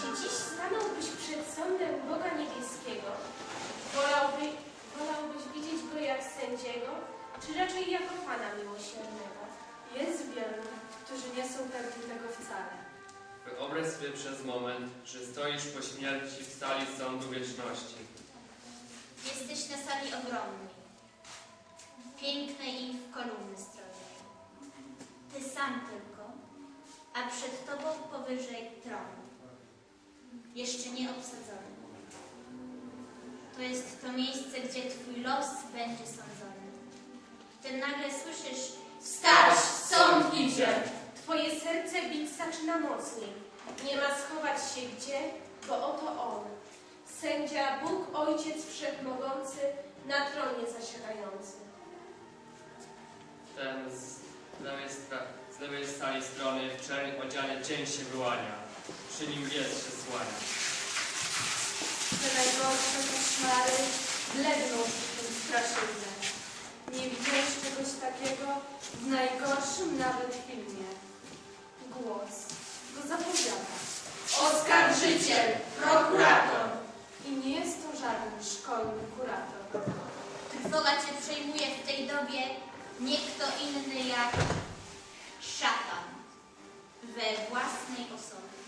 Jeśli dziś stanąłbyś przed sądem Boga Niebieskiego, wolałby, wolałbyś widzieć go jak sędziego, czy raczej jako Pana miłosiernego? Jest wielu, którzy nie są pewni tego wcale. Wyobraź sobie przez moment, że stoisz po śmierci w sali sądu wieczności. Jesteś na sali ogromnej, pięknej i w kolumny stroju. Ty sam tylko, a przed tobą powyżej jeszcze nie obsadzony. To jest to miejsce, gdzie twój los będzie sądzony. Ty nagle słyszysz, wstać, sąd idzie! Twoje serce bić zaczyna mocniej. Nie ma schować się gdzie, bo oto On. Sędzia, Bóg Ojciec Wszechmogący, na tronie zasiadający. Ten z lewej, z lewej sali strony w czerń odziany cień się wyłania. Przy nim się słania. Te najgorsze koszmary bledną przy tym straszyźnie. Nie widziałeś czegoś takiego w najgorszym nawet filmie. Głos go zapowiada. Oskarżyciel, prokurator. I nie jest to żaden szkolny kurator. Trwoga cię przejmuje w tej dobie nie kto inny jak szatan we własnej osobie.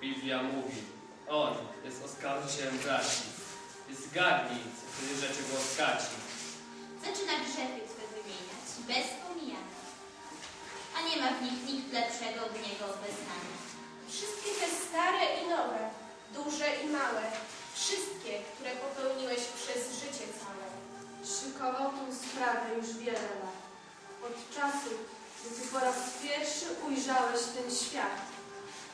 Biblia mówi, on jest oskarżycielem braci. I zgadnij, co wtedy rzeczy go oskarci. Zaczyna grzechy swe wymieniać bez pomijania, a nie ma w nich nikt lepszego od niego beznania. Wszystkie te stare i nowe, duże i małe, wszystkie, które popełniłeś przez życie całe. Szykował tą sprawę już wiele lat. Od czasu, gdy ty po raz pierwszy ujrzałeś ten świat.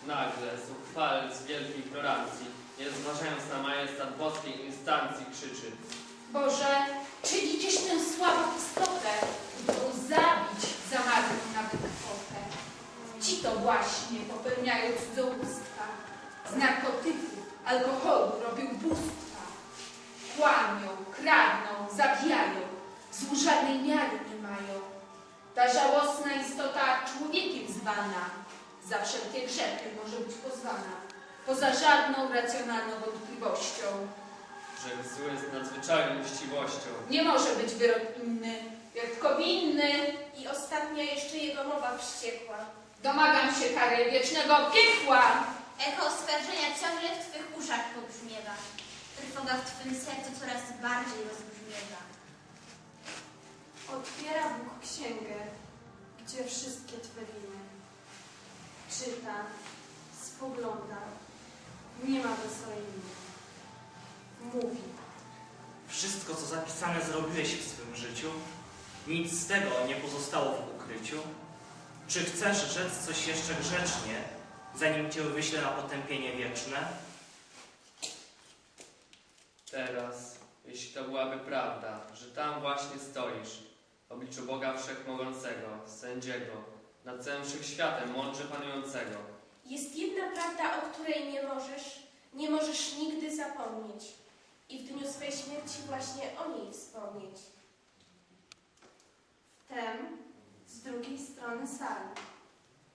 Nagle, zuchwale z wielkiej ignorancji, nie zważając na majestat boskiej instancji, krzyczy. Boże, czy widzisz tę słabą istotę, którą zabić za marną nawet kwotę? Ci to właśnie popełniają cudzołóstwa. Z narkotyków, alkoholu robią bóstwa. Kłamią, kradną, zabijają, złu miary nie mają. Ta żałosna istota człowiekiem zwana, za wszelkie grzechy może być pozwana, poza żadną racjonalną wątpliwością. że zły jest nadzwyczajną uczciwością. Nie może być wyrok inny, jak tylko winny. I ostatnia jeszcze jego mowa wściekła. Domagam się kary wiecznego piekła. Echo oskarżenia ciągle w twych uszach pobrzmiewa. Trwoga w twym sercu coraz bardziej rozbrzmiewa. Otwiera Bóg księgę, gdzie wszystkie Twe winy. Czyta, spogląda, nie ma wesołej miny. Mówi, Wszystko, co zapisane, zrobiłeś w swym życiu. Nic z tego nie pozostało w ukryciu. Czy chcesz rzec coś jeszcze grzecznie, zanim cię wyślę na potępienie wieczne? Teraz, jeśli to byłaby prawda, że tam właśnie stoisz, w obliczu Boga Wszechmogącego, Sędziego, nad całym Wszechświatem, mądrze panującego, Jest jedna prawda, o której nie możesz, nie możesz nigdy zapomnieć. I w dniu swej śmierci właśnie o niej wspomnieć. wtem z drugiej strony sali.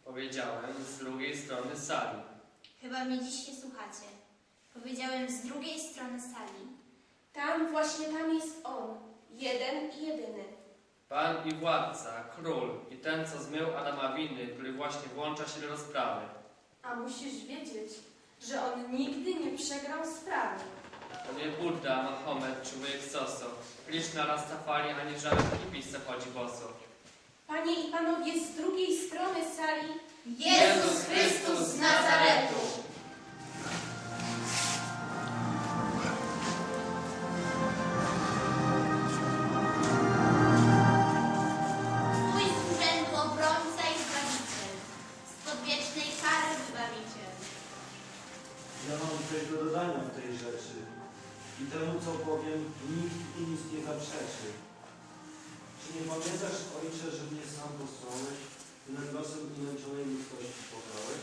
powiedziałem z drugiej strony sali. Chyba mnie dziś nie słuchacie. Powiedziałem z drugiej strony sali. Tam, właśnie tam jest On, jeden i jedyny. Pan i władca, król i ten, co zmył Adama winy, który właśnie włącza się do rozprawy. A musisz wiedzieć, że on nigdy nie przegrał sprawy. To nie Buddha, Mahomet czy wujek Soso, Krishna, Rastafari, ani żaden hipis, co chodzi boso. Panie i panowie, z drugiej strony sali Jezus Chrystus z Nazaretu! I temu, co powiem, nikt i nic nie zaprzeczy. Czy nie pamiętasz, Ojcze, że mnie sam posłałeś, by nad losem umęczonej ludzkości pochałeś?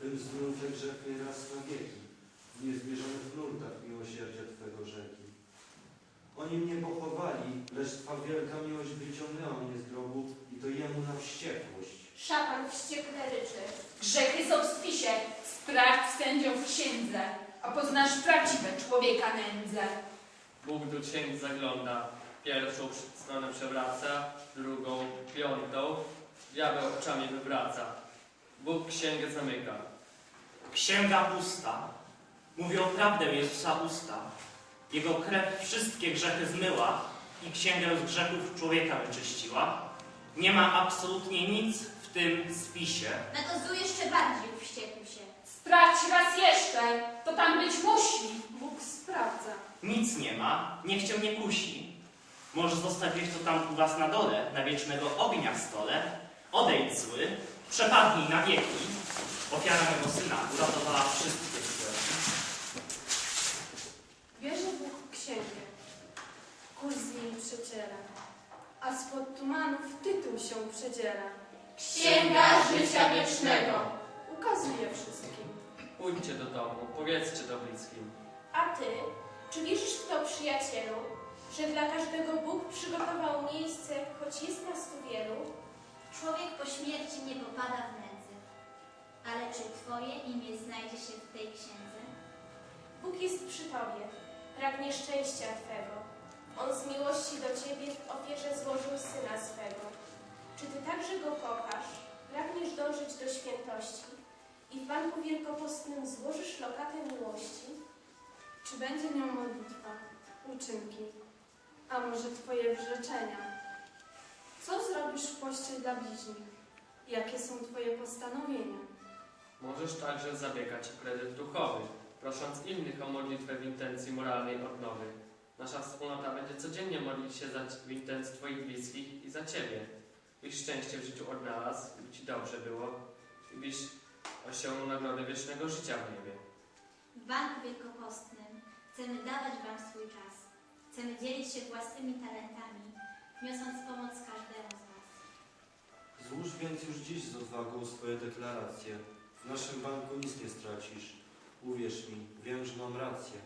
Bym zmył te grzechy raz na wieki, w niezmierzonych nurtach miłosierdzia Twego rzeki. Oni mnie pochowali, lecz Twa wielka miłość wyciągnęła mnie z grobu i to Jemu na wściekłość. szatan wściekle ryczy. Grzechy są w spisie, sprawdź sędzią w księdze, a poznasz prawdziwe człowieka nędzę. Bóg do księg zagląda, Pierwszą stronę przewraca, drugą, piątą. Diabeł oczami wywraca. Bóg księgę zamyka. Księga pusta. Mówią prawdę Jezusa usta. Jego krew wszystkie grzechy zmyła i księgę z grzechów człowieka wyczyściła. Nie ma absolutnie nic w tym spisie. Na to zły jeszcze bardziej wściekł się. Sprawdź raz jeszcze, tam być musi. Bóg sprawdza. Nic nie ma, niech cię nie kusi. Możesz zostawić to tam u was na dole, na wiecznego ognia w stole. Odejdź zły, przepadnij na wieki. Ofiara mego syna uratowała wszystkie grzechy. Bierze Bóg księgę, kurs z niej przeciera, a spod tumanów tytuł się przedziera. Księga życia wiecznego. Ukazuje wszystkim. Pójdźcie do domu, powiedzcie to bliskim. A ty, czy wierzysz w to, przyjacielu, że dla każdego Bóg przygotował miejsce, choć jest nas tu wielu? Człowiek po śmierci nie popada w nędzę. Ale czy Twoje imię znajdzie się w tej księdze? Bóg jest przy tobie, pragnie szczęścia twego. On z miłości do ciebie w ofierze złożył syna swego. Czy ty także go kochasz, pragniesz dążyć do świętości i w banku wielkopostnym złożysz lokatę miłości? Czy będzie nią modlitwa, uczynki, a może Twoje wyrzeczenia? Co zrobisz w poście dla bliźnich? Jakie są Twoje postanowienia? Możesz także zabiegać o kredyt duchowy, prosząc innych o modlitwę w intencji moralnej odnowy. Nasza wspólnota będzie codziennie modlić się za, w intencji Twoich bliskich i za Ciebie. Byś szczęście w życiu odnalazł, by Ci dobrze i osiągnął nagrodę wiecznego życia w niebie. W Banku Wielkopostnym chcemy dawać Wam swój czas. Chcemy dzielić się własnymi talentami, niosąc pomoc każdemu z Was. Złóż więc już dziś z odwagą swoje deklaracje. W naszym banku nic nie stracisz. Uwierz mi, wiem, że mam rację.